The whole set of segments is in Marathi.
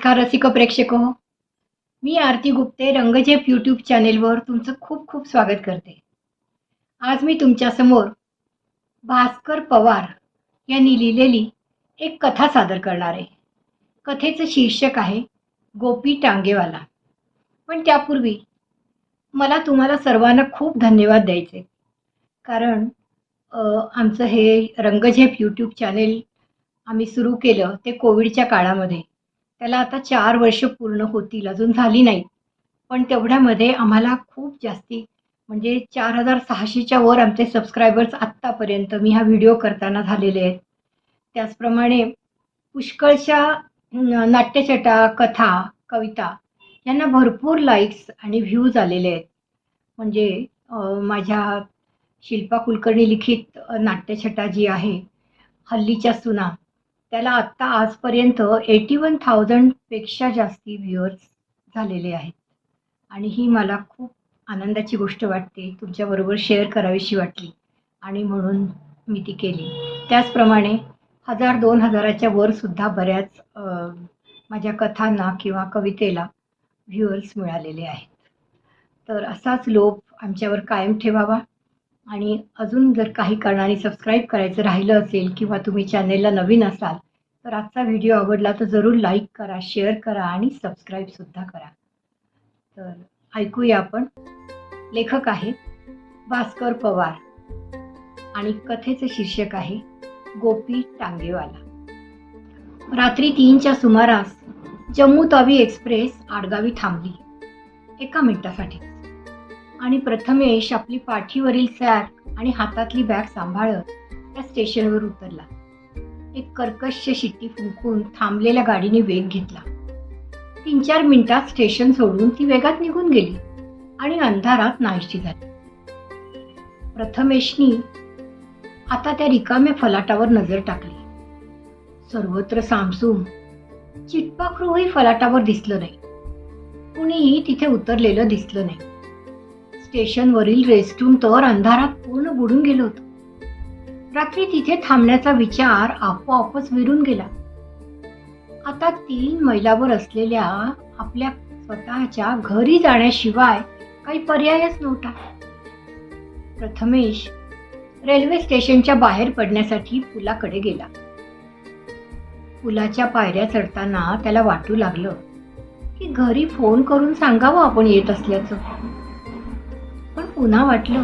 नमस्कार रसिक प्रेक्षक हो मी आरती गुप्ते रंगजेप यूट्यूब चॅनेलवर तुमचं खूप खूप स्वागत करते. आज मी तुमच्यासमोर भास्कर पवार यांनी लिहिलेली एक कथा सादर करणार आहे. कथेचं शीर्षक आहे गोपी टांगेवाला. पण त्यापूर्वी मला तुम्हाला सर्वांना खूप धन्यवाद द्यायचे कारण आमचं हे रंगझेप यूट्यूब चॅनेल आम्ही सुरू केलं ते कोविडच्या काळामध्ये. त्याला आता चार वर्ष पूर्ण होतील अजून झाली नाही. पण तेवढ्यामध्ये आम्हाला खूप जास्ती म्हणजे चार हजार सहाशेच्या वर आमचे सबस्क्रायबर्स आत्तापर्यंत मी हा व्हिडिओ करताना झालेले आहेत. त्याचप्रमाणे पुष्कळशा नाट्यछटा कथा कविता यांना भरपूर लाईक्स आणि व्ह्यूज आलेले आहेत. म्हणजे माझ्या शिल्पा कुलकर्णी लिखित नाट्यछटा जी आहे हल्लीच्या सुना त्याला आत्ता आजपर्यंत एटी वन थाउजंडपेक्षा जास्ती व्ह्युअर्स झालेले आहेत. आणि ही मला खूप आनंदाची गोष्ट वाटते तुमच्याबरोबर शेअर करावीशी वाटली आणि म्हणून मी ती केली. त्याचप्रमाणे हजार दोन हजाराच्या वरसुद्धा बऱ्याच माझ्या कथांना किंवा कवितेला व्ह्युअर्स मिळालेले आहेत. तर असाच लोभ आमच्यावर कायम ठेवावा. आणि अजून जर काही कारणाने सबस्क्राईब करायचं राहिलं असेल किंवा तुम्ही चॅनेलला नवीन असाल तर आजचा व्हिडिओ आवडला तर जरूर लाईक करा शेअर करा आणि सबस्क्राईबसुद्धा करा. तर ऐकूया आपण. लेखक आहेत भास्कर पवार आणि कथेचं शीर्षक आहे गोपी टांगेवाला. रात्री तीनच्या सुमारास जम्मू तावी एक्सप्रेस आडगावी थांबली. एका मिनिटासाठी. आणि प्रथमेश आपली पाठीवरील सॅक आणि हातातली बॅग सांभाळत त्या स्टेशनवर उतरला. एक कर्कश शिट्टी फुंकून थांबलेल्या गाडीने वेग घेतला. तीन चार मिनिटात स्टेशन सोडून ती वेगात निघून गेली आणि अंधारात नाहीशी झाली. प्रथमेशनी आता त्या रिकाम्या फलाटावर नजर टाकली. सर्वत्र सामसूम चिटपाखरूही फलाटावर दिसलं नाही. कुणीही तिथे उतरलेलं दिसलं नाही. स्टेशनवरील रेस्टरूम तर अंधारात पूर्ण बुडून गेलो होतो. रात्री तिथे थांबण्याचा विचार आपोआपच विरून गेला. आता तीन मैलावर असलेल्या आपल्या स्वतःच्या घरी जाण्याशिवाय काही पर्यायच नव्हता. प्रथमेश रेल्वे स्टेशनच्या बाहेर पडण्यासाठी पुलाकडे गेला. पुलाच्या पायऱ्या चढताना त्याला वाटू लागलं की घरी फोन करून सांगावं आपण येत असल्याचं. पुन्हा वाटलं.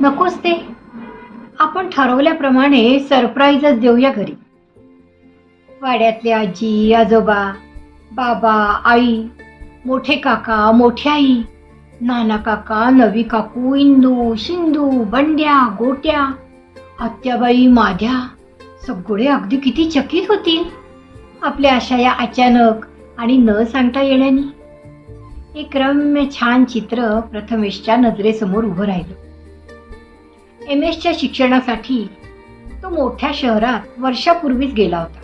नकोच ते. आपण ठरवल्याप्रमाणे सरप्राईजच देऊया घरी. वाड्यातले आजी आजोबा बाबा आई मोठे काका मोठी आई नाना काका नवी काकू इंदू शिंदू बंड्या गोट्या आत्याबाई माध्या सगळे अगदी किती चकित होतील. आपल्या अशा या अचानक आणि न सांगता येण्यानी. एक रम्य छान चित्र प्रथमेशच्या नजरेसमोर उभं राहिलं. एम एसच्या शिक्षणासाठी तो मोठ्या शहरात वर्षापूर्वीच गेला होता.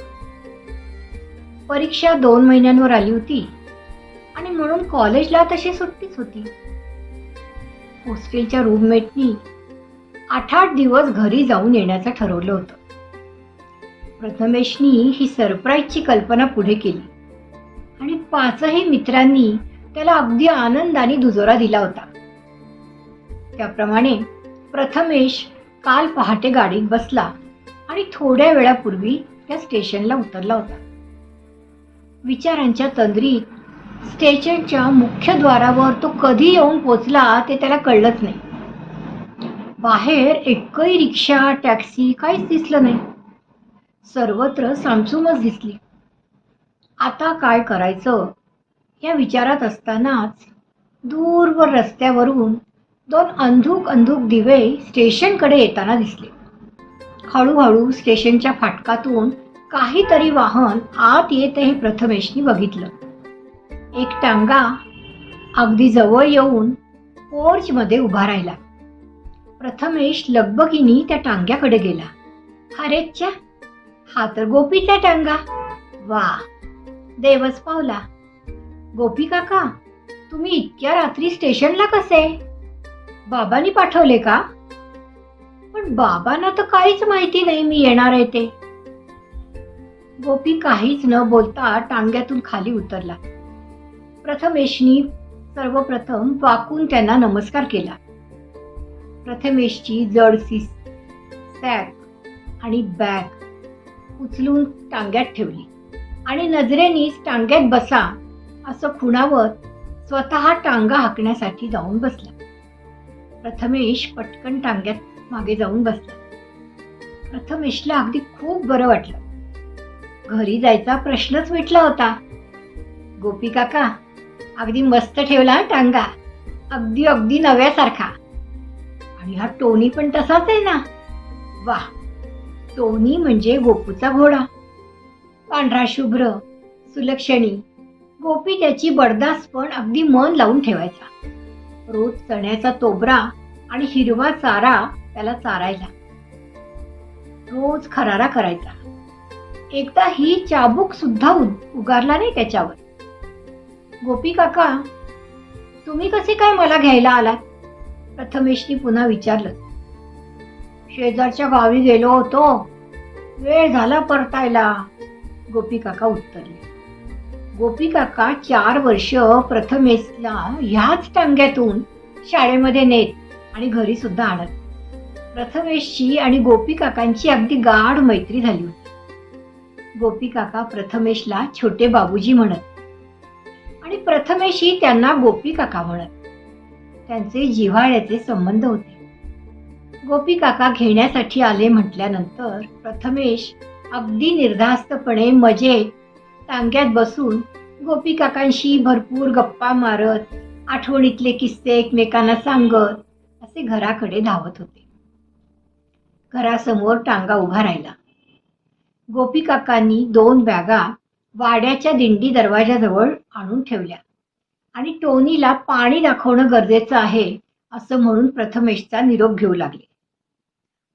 परीक्षा दोन महिन्यांवर आली होती आणि म्हणून कॉलेजला तशी सुट्टीच होती. हॉस्टेलच्या रूममेटनी आठ आठ दिवस घरी जाऊन येण्याचं ठरवलं होतं. प्रथमेशनी ही सरप्राईजची कल्पना पुढे केली आणि पाचही मित्रांनी त्याला अगदी आनंदाने दुजोरा दिला होता. त्याप्रमाणे प्रथमेश काल पहाटे गाडीत बसला आणि थोड्या वेळापूर्वी त्या स्टेशनला उतरला होता. विचारांच्या तंद्रीत स्टेशनच्या मुख्य द्वारावर तो कधी येऊन पोचला ते त्याला कळलंच नाही. बाहेर एकही रिक्षा टॅक्सी काहीच दिसलं नाही. सर्वत्र सामसूमच दिसली. आता काय करायचं? या विचारात असतानाच दूरवर रस्त्यावरून दोन अंधूक अंधूक दिवे स्टेशनकडे येताना दिसले. हळूहळू स्टेशनच्या फाटकातून काहीतरी वाहन आत येते हे प्रथमेशनी बघितलं. एक टांगा अगदी जवळ येऊन पोर्चमध्ये उभा राहिला. प्रथमेश लगबगीने त्या टांग्याकडे गेला. अरेच्या हा तर गोपीचा टांगा. वा देवच पावला. गोपी काका तुम्ही इतक्या रात्री स्टेशनला कसे? बाबांनी पाठवले का? पण बाबांना तर काहीच माहिती नाही मी येणार आहे ते. गोपी काहीच न बोलता टांग्यातून खाली उतरला. प्रथमेशनी सर्वप्रथम वाकून त्यांना नमस्कार केला. प्रथमेशची जडसी सॅक आणि बॅग उचलून टांग्यात ठेवली आणि नजरेनीच टांग्यात बसा असं खुणावत स्वतः टांगा हाकण्यासाठी जाऊन बसला. प्रथमेश पटकन टांग्यात मागे जाऊन बसला. प्रथमेशला अगदी खूप बरं वाटलं. घरी जायचा प्रश्नच मिटला होता. गोपी काका अगदी मस्त ठेवला हा टांगा. अगदी अगदी नव्यासारखा. आणि हा टोनी पण तसाच आहे ना? वा टोनी म्हणजे गोपूचा घोडा. पांढरा शुभ्र सुलक्षणी गोपी त्याची बडदास पण अगदी मन लावून ठेवायचा. रोज चण्याचा तोबरा आणि हिरवा चारा त्याला चारायला. रोज खरारा करायचा. एकदा ही चाबूक सुद्धा उगारला नाही त्याच्यावर. गोपी काका तुम्ही कसे काय मला घ्यायला आलात? प्रथमेशनी पुन्हा विचारलं. शेजारच्या गावी गेलो होतो. वेळ झाला परतायला. गोपी काका उत्तरले. गोपी काका चार वर्ष प्रथमेशला ह्याच टांग्यातून शाळेमध्ये नेत आणि घरी सुद्धा आणत. प्रथमेशची आणि गोपी काकांची अगदी गाढ मैत्री झाली होती. गोपी काका प्रथमेशला छोटे बाबूजी म्हणत आणि प्रथमेशही त्यांना गोपी काका म्हणत. त्यांचे जिव्हाळ्याचे संबंध होते. गोपी काका घेण्यासाठी आले म्हटल्यानंतर प्रथमेश अगदी निर्धास्तपणे मजेत टांग्यात बसून गोपी काकांशी भरपूर गप्पा मारत आठवणीतले किस्से एकमेकांना सांगत असे घराकडे धावत होते. घरासमोर टांगा उभा राहिला. गोपी काकांनी दोन बॅगा वाड्याच्या दिंडी दरवाजाजवळ आणून ठेवल्या आणि टोनीला पाणी दाखवणं गरजेचं आहे असं म्हणून प्रथमेशचा निरोप घेऊ लागले.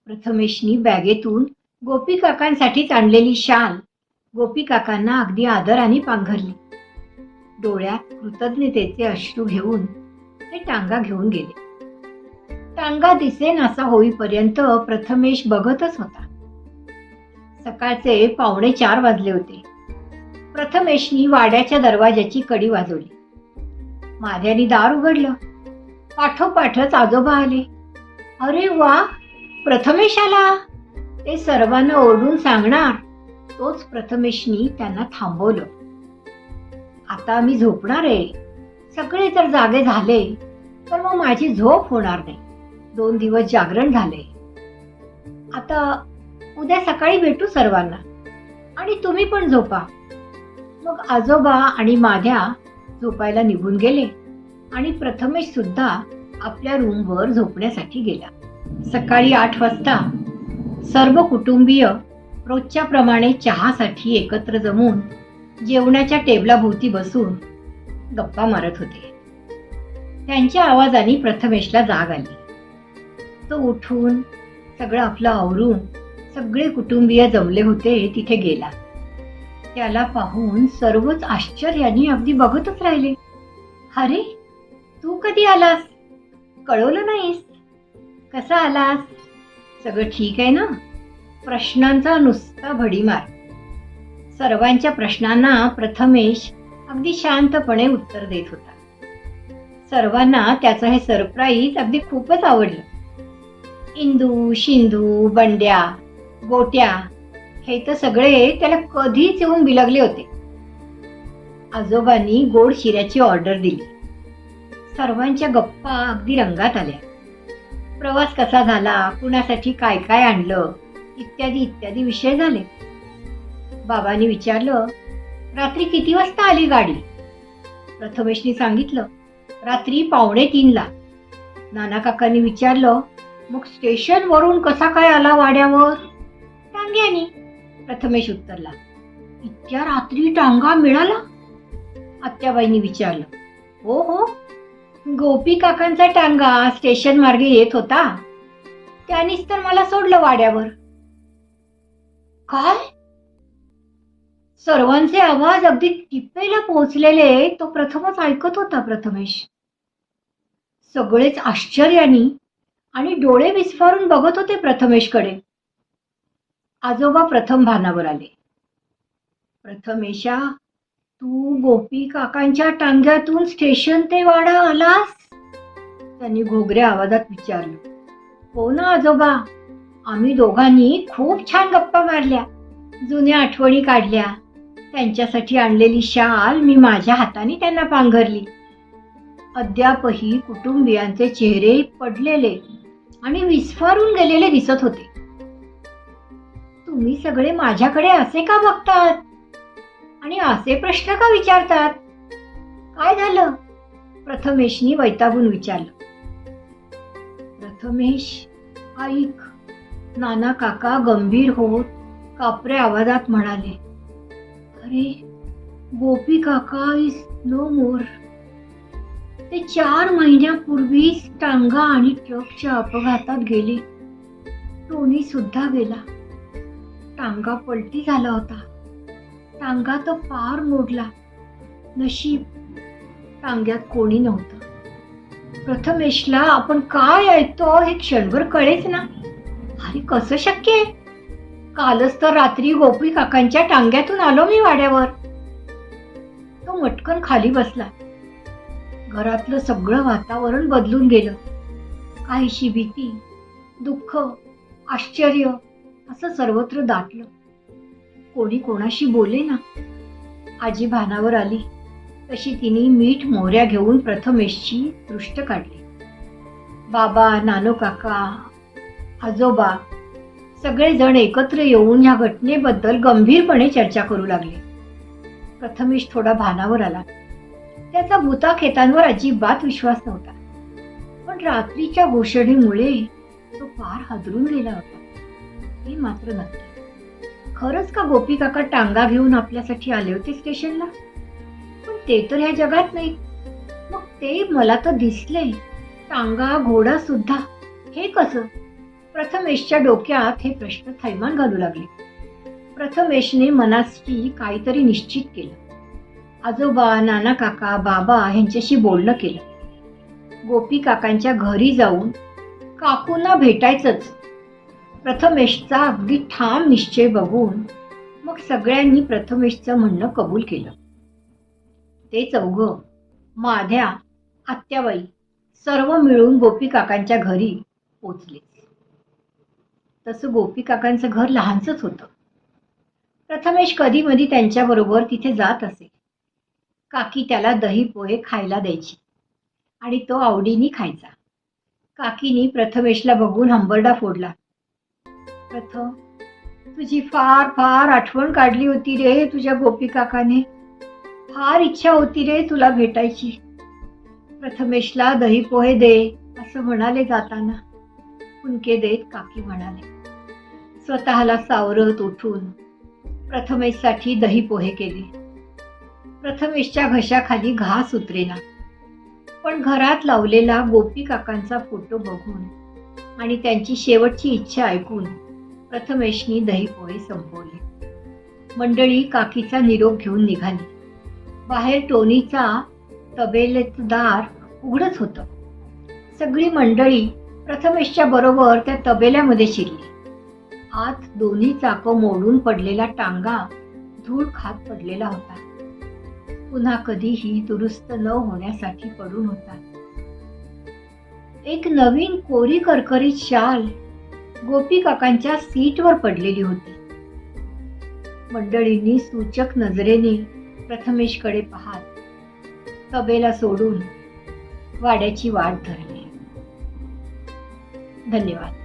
प्रथमेशनी बॅगेतून गोपी काकांसाठीच आणलेली शाल गोपी काकांना अगदी आदराने पांघरली डोळ्यात कृतज्ञतेचे अश्रू घेऊन ते टांगा घेऊन गेले. टांगा दिसेन असा होईपर्यंत प्रथमेश बघतच होता. सकाळचे पावणे चार वाजले होते. प्रथमेशनी वाड्याच्या दरवाजाची कडी वाजवली. माझ्यानी दार उघडलं. पाठोपाठच आजोबा आले. अरे वा! प्रथमेश आला? ते सर्वांना ओरडून सांगणार. तोच प्रथमेशनी त्यांना थांबवलं. आता मी झोपणार आहे. सगळे जर जागे झाले तर मग माझी झोप होणार नाही. दोन दिवस जागरण झाले. आता उद्या सकाळी भेटू सर्वांना. आणि तुम्ही पण झोपा. मग आजोबा आणि माध्या झोपायला निघून गेले आणि प्रथमेश सुद्धा आपल्या रूमवर झोपण्यासाठी गेला. सकाळी आठ वाजता सर्व कुटुंबीय रोजच्या प्रमाणे चहासाठी एकत्र जमून जेवणाच्या टेबलाभोवती बसून गप्पा मारत होते. त्यांच्या आवाजाने प्रथमेशला जाग आली. तो उठून सगळं आपलं आवरून सगळे कुटुंबीय जमले होते तिथे गेला. त्याला पाहून सर्वच आश्चर्याने अगदी बघतच राहिले. अरे तू कधी आलास? कळवलं नाहीस? कसा आलास? सगळं ठीक आहे ना? प्रश्नांचा नुसता भडीमार. सर्वांच्या प्रश्नांना प्रथमेश अगदी शांतपणे उत्तर देत होता. सर्वांना त्याचं हे सरप्राईज अगदी खूपच आवडलं. इंदू शिंदू बंड्या गोट्या हे तर सगळे त्याला कधीच येऊन बिलगले होते. आजोबांनी गोड शिऱ्याची ऑर्डर दिली. सर्वांच्या गप्पा अगदी रंगात आल्या. प्रवास कसा झाला? कुणासाठी काय काय आणलं? इत्यादी इत्यादी विषय झाले. बाबांनी विचारलं रात्री किती वाजता आली गाडी? प्रथमेशनी सांगितलं रात्री पावणे तीनला. नाना काकांनी विचारलं मग स्टेशन वरून कसा काय आला वाड्यावर? टांग्यानी. प्रथमेश उत्तरला इतक्या रात्री टांगा मिळाला? आत्याबाईंनी विचारलं हो हो. गोपी काकांचा टांगा स्टेशन मार्गे येत होता. त्यानीच तर मला सोडलं वाड्यावर. काय? सर्वांचे आवाज अगदी टिपेला पोहोचलेले तो प्रथमच ऐकत होता प्रथमेश. सगळेच आश्चर्याने आणि डोळे विस्फारून बघत होते प्रथमेशकडे. आजोबा प्रथम भानावर आले. प्रथमेशा तू गोपी काकांच्या टांग्यातून स्टेशन ते वाडा आलास? त्यांनी घोगऱ्या आवाजात विचारलं. हो ना आजोबा. आम्ही दोघांनी खूप छान गप्पा मारल्या. जुन्या आठवणी काढल्या. त्यांच्यासाठी आणलेली शाल मी माझ्या हाताने त्यांना पांघरली. अद्यापही कुटुंबियांचे चेहरे पडलेले आणि विस्फारून गेलेले दिसत होते. तुम्ही सगळे माझ्याकडे असे का बघतात? आणि असे प्रश्न का विचारतात? काय झालं? प्रथमेशनी वैतागून विचारलं. प्रथमेश ऐक. नाना काका गंभीर होत कापरे आवाजात म्हणाले अरे गोपी काका इज नो मोर. ते चार महिन्यापूर्वीच टांगा आणि ट्रकच्या अपघातात गेले. टोनी सुद्धा गेला. टांगा पलटी झाला होता. टांगा तर फार मोडला. नशीब टांग्यात कोणी नव्हतं. प्रथमेशला आपण काय ऐकतो? हे क्षणभर कळेच ना. अरे कसं शक्य आहे? कालच तर रात्री गोपी काकांच्या टांग्यातून आलो मी वाड्यावर. तो मटकन खाली बसला. घरातलं सगळं वातावरण बदलून गेलं. काहीशी भीती दुःख आश्चर्य असं सर्वत्र दाटलं. कोणी कोणाशी बोले ना? आजी भानावर आली. तशी तिने मीठ मोहऱ्या घेऊन प्रथमेशची दृष्ट काढली. बाबा नानो काका आजोबा सगळेजण एकत्र येऊन या घटनेबद्दल गंभीरपणे चर्चा करू लागले. प्रथमेश थोडा भानावर आला. त्याचा भूताखेतांवर अजिबात विश्वास नव्हता. पण रात्रीच्या घोषणेमुळे तो फार हादरून गेला होता. हे मात्र नक्की. खरंच का गोपी काका टांगा घेऊन आपल्यासाठी आले होते स्टेशनला? पण ते तर ह्या जगात नाही. मग ते मला तर दिसले. टांगा घोडा सुद्धा. हे कसं? प्रथमेशच्या डोक्यात हे प्रश्न थैमान घालू लागले. प्रथमेशने मनाची काहीतरी निश्चित केलं. आजोबा नाना काका बाबा यांच्याशी बोलणं केलं. गोपी काकांच्या घरी जाऊन काकूंना भेटायचंच. प्रथमेशचा अगदी ठाम निश्चय बघून मग सगळ्यांनी प्रथमेशचं म्हणणं कबूल केलं. ते चौघ माध्या आत्याबाई सर्व मिळून गोपी काकांच्या घरी पोचले. तसं गोपी काकांचं घर लहानसंच होतं. प्रथमेश कधी मधी त्यांच्याबरोबर तिथे जात असे. काकी त्याला दही पोहे खायला द्यायची आणि तो आवडीने खायचा. काकीनी प्रथमेशला बघून हंबरडा फोडला. प्रथम तुझी फार फार आठवण काढली होती रे तुझ्या गोपी काकाने. फार इच्छा होती रे तुला भेटायची. प्रथमेशला दही पोहे दे असं म्हणाले जाताना. फुनके देत काकी म्हणाले. स्वतःला सावरत उठून प्रथमेशसाठी दही पोहे केले. प्रथमेशच्या घशाखाली घास उतरेना. पण घरात लावलेला गोपी काकांचा फोटो बघून आणि त्यांची शेवटची इच्छा ऐकून प्रथमेशनी दही पोहे संपवले. मंडळी काकीचा निरोप घेऊन निघाली. बाहेर टोनीचा तबेलेचं दार उघडच होतं. सगळी मंडळी प्रथमेशच्या बरोबर त्या तबेल्यामध्ये शिरली. आत दोन्ही चाकं मोडून पडलेला टांगा धूळ खात पडलेला होता. पुन्हा कधीही दुरुस्त न होण्यासाठी पडून होता. एक नवीन कोरी करकरीत शाल गोपी काकांच्या सीटवर पडलेली होती. मंडळींनी सूचक नजरेने प्रथमेशकडे पाहत तबेला सोडून वाड्याची वाट धरली. धन्यवाद.